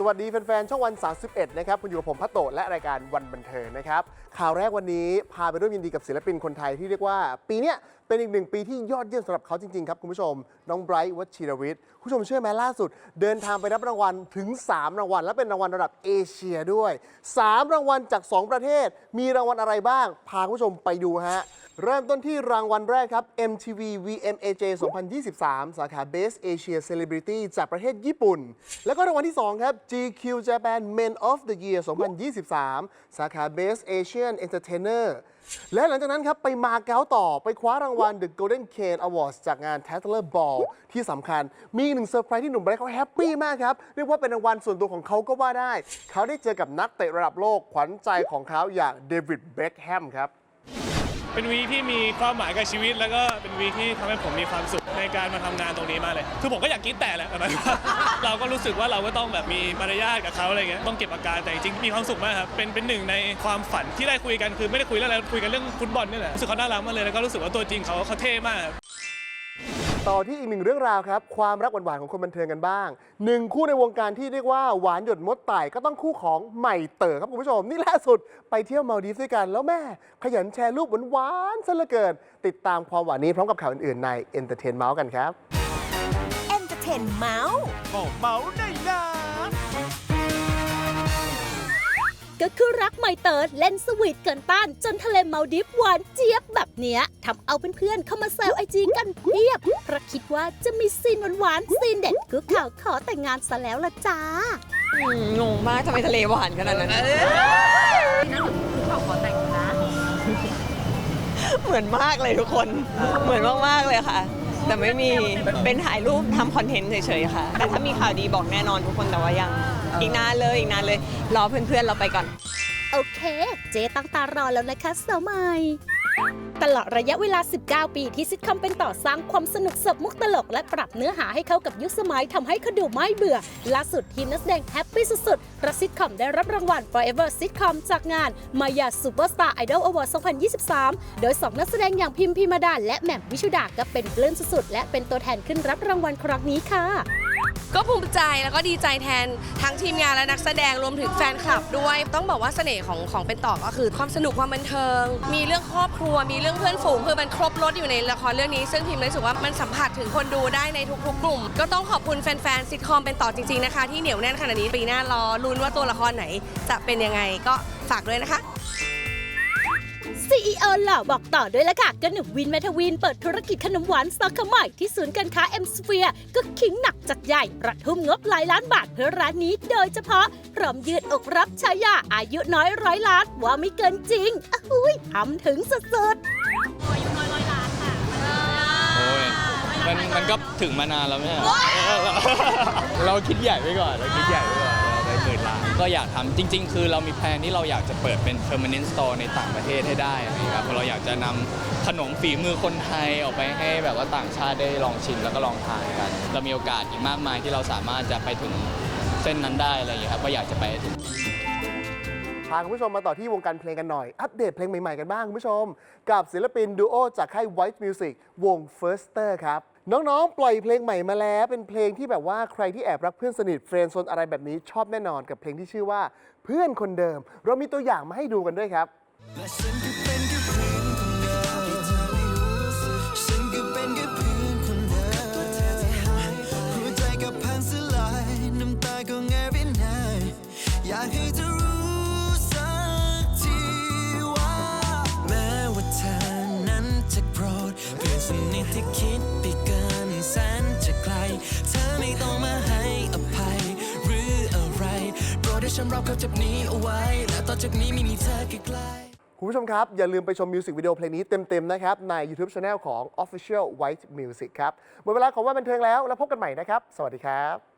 สวัสดีแฟนๆ ช่องวัน 31 นะครับ คุณอยู่กับผมพัตโตะและรายการวันบันเทิงนะครับ ข่าวแรกวันนี้พาไปร่วมยินดีกับศิลปินคนไทยที่เรียกว่า ปีเนี้ย เป็นอีกหนึ่งปีที่ยอดเยี่ยมสำหรับเขาจริง ๆ ครับคุณผู้ชม น้องไบรท์วัชิรวิทย์คุณผู้ชมเชื่อไหมล่าสุด เดินทางไปรับรางวัลถึง 3 รางวัล และเป็นรางวัลระดับเอเชียด้วย 3 รางวัลจาก 2 ประเทศ มีรางวัลอะไรบ้าง พาคุณผู้ชมไปดูฮะเริ่มต้นที่รางวัลแรกครับ MTV VMAJ 2023 สาขา Best Asia Celebrity จากประเทศญี่ปุ่น แล้วก็รางวัลที่ 2 ครับ GQ Japan Men of the Year 2023 สาขา Best Asian Entertainer และหลังจากนั้นครับ ไปมาเก๊าต่อไปคว้ารางวัล The Golden Cane Awards จากงาน Tatler Ball ที่สำคัญ มีหนึ่งเซอร์ไพรส์ที่หนุ่มไบรท์เขาแฮปปี้มากครับ เรียกว่าเป็นรางวัลส่วนตัวของเขาก็ว่าได้ เขาได้เจอกับนักเตะระดับโลกขวัญใจของเขาอย่างเดวิดเบ็คแฮมครับ เป็นวีคที่มีความหมายกับชีวิต แล้วก็เป็นวีคที่ทำให้ผมมีความสุข ในการมาทำงานตรงนี้มากเลย คือผมก็อยากกรีดแต่แหละแต่มายถึงว่าเราก็รู้สึกว่าเราก็ต้องแบบมีมารยาทกับเขาอะไรเงี้ยต้องเก็บอาการแต่จริงๆมีความสุขมากครับเป็นเป็นหนึ่งในความฝันที่ได้คุยกันคือไม่ได้คุยเรื่องอะไรคุยกันเรื่องฟุตบอลนี่แหละรู้สึกเขาน่ารักมากเลยแล้วก็รู้สึกว่าตัวจริงเขาเขาเท่มากครับ ต่อที่อีกหนึ่งเรื่องราวครับ ความรักหวานๆของคนบันเทิงกันบ้าง หนึ่งคู่ในวงการที่เรียกว่าหวานหยดมดไต่ก็ต้องคู่ของใหม่เต๋อครับคุณผู้ชม นี่ล่าสุดไปเที่ยวมาลดีฟส์ด้วยกัน แล้วแม่ ขยันแชร์รูปหวานๆซะเหลือเกิน ติดตามความหวานนี้พร้อมกับข่าวอื่นๆใน Entertain Mouse กันครับเอนเตอร์เทนเมาส์บอกเมาได้นะ ก็คือรักไมเตอร์เล่นสวีทเกินต้าน จนทะเลเมาดิฟหวานเจี๊ยบแบบเนี้ยทำเอาเพื่อนๆเข้ามาแซวไอจีกันเพียบเพราะคิดว่าจะมีซีนหวานๆซีนเด็ดกุ๊กข่าวขอแต่งงานซะแล้วละจ้า อืมงงมากทำไมทะเลหวานขนาดนั้นเหมือนมากเลยทุกคน เหมือนมากๆเลยค่ะ แต่ไม่มีเป็นถ่ายรูปทำคอนเทนต์เฉยๆค่ะ แต่ถ้ามีข่าวดีบอกแน่นอนทุกคนแต่ว่ายัง อีกนานเลยอีกนานเลย รอเพื่อนๆเราไปก่อน โอเค เจ๊ตั้งตารอแล้วนะคะสาวใหม่ ตลอดระยะเวลา 19 ปีที่ซิทคอมเป็นต่อสร้างความสนุกสบมุกตลก และปรับเนื้อหาให้เข้ากับยุคสมัยทำให้เขาดูไม่เบื่อ ล่าสุดทีมนักแสดงแฮปปี้สุดๆเพราะซิทคอมได้รับรางวัล Forever Sitcom จากงาน Maya Superstar Idol Award 2023 โดย 2 นักแสดงอย่างพิมพิมดาและแหม่มวิชุดาก็เป็นปลื้มสุดๆและเป็นตัวแทนขึ้นรับรางวัลครั้งนี้ค่ะ ก็ภูมิใจแล้วก็ดีใจแทนทั้งทีมงานและนักแสดงรวมถึงแฟนคลับด้วย ต้องบอกว่าเสน่ห์ของของเป็นต่อก็คือความสนุกความบันเทิง มีเรื่องครอบครัว มีเรื่องเพื่อนฝูงคือมันครบรถอยู่ในละครเรื่องนี้ ซึ่งพิมรู้สึกว่ามันสัมผัสถึงคนดูได้ในทุกๆ กลุ่ม ก็ต้องขอบคุณแฟนๆซิทคอมเป็นต่อจริงๆนะคะที่เหนียวแน่นขนาดนี้ปีหน้ารอลุ้นว่าตัวละครไหนจะเป็นยังไงก็ฝากด้วยนะคะ CEO หล่อบอกต่อด้วยละค่ะก็หนุ่มวินเมทวินเปิดธุรกิจขนมหวานสาขาใหม่ที่ศูนย์การค้า M Sphere ก็ขิงหนักจัดใหญ่ระทุ่มงบหลายล้านบาทเพื่อร้านนี้โดยเฉพาะ พร้อมยืดอกรับฉายาอายุน้อยร้อยล้านว่าไม่เกินจริงอุ้ยทำถึงสุดๆโอ้ยมันมันก็ถึงมานานแล้วไม่ใช่เหรอเราคิดใหญ่ไว้ก่อน เราคิดใหญ่ไว้ก่อนเราไป หมื่นล้านก็อยากทำจริง ๆ คือเรามีแพลนที่เราอยากจะเปิดเป็น permanent store ในต่างประเทศให้ได้นะครับเพราะเราอยากจะนำขนมฝีมือคนไทยออกไปให้แบบว่าต่างชาติได้ลองชิมแล้วก็ลองทานกัน เรามีโอกาสอีกมากมายที่เราสามารถจะไปถึงเส้นนั้นได้อะไรอย่างเงี้ยครับก็อยากจะไปให้ถึง พาคุณผู้ชมมาต่อที่วงการเพลงกันหน่อย อัปเดตเพลงใหม่ ๆ กันบ้างคุณผู้ชม กับศิลปินดูโอจากค่าย White Music วง Firster ครับ น้องๆ ปล่อยเพลงใหม่มาแล้ว เป็นเพลงที่แบบว่าใครที่แอบรักเพื่อนสนิทเฟรนด์โซนอะไรแบบนี้ชอบแน่นอนกับเพลงที่ชื่อว่าเพื่อนคนเดิม เรามีตัวอย่างมาให้ดูกันด้วยครับ และฉันค่เฉันรับกับจ็บนี้เอาไว้ และต่อจากนี้ไม่มีเธอใกล้คุณผู้ชมครับ อย่าลืมไปชมมิวสิกวิดีโอเพลงนี้เต็ม ๆ นะครับ ใน YouTube Channel ของ Official White Music ครับหมดเวลาของวันบันเทิงแล้ว แล้วพบกันใหม่นะครับ สวัสดีครับ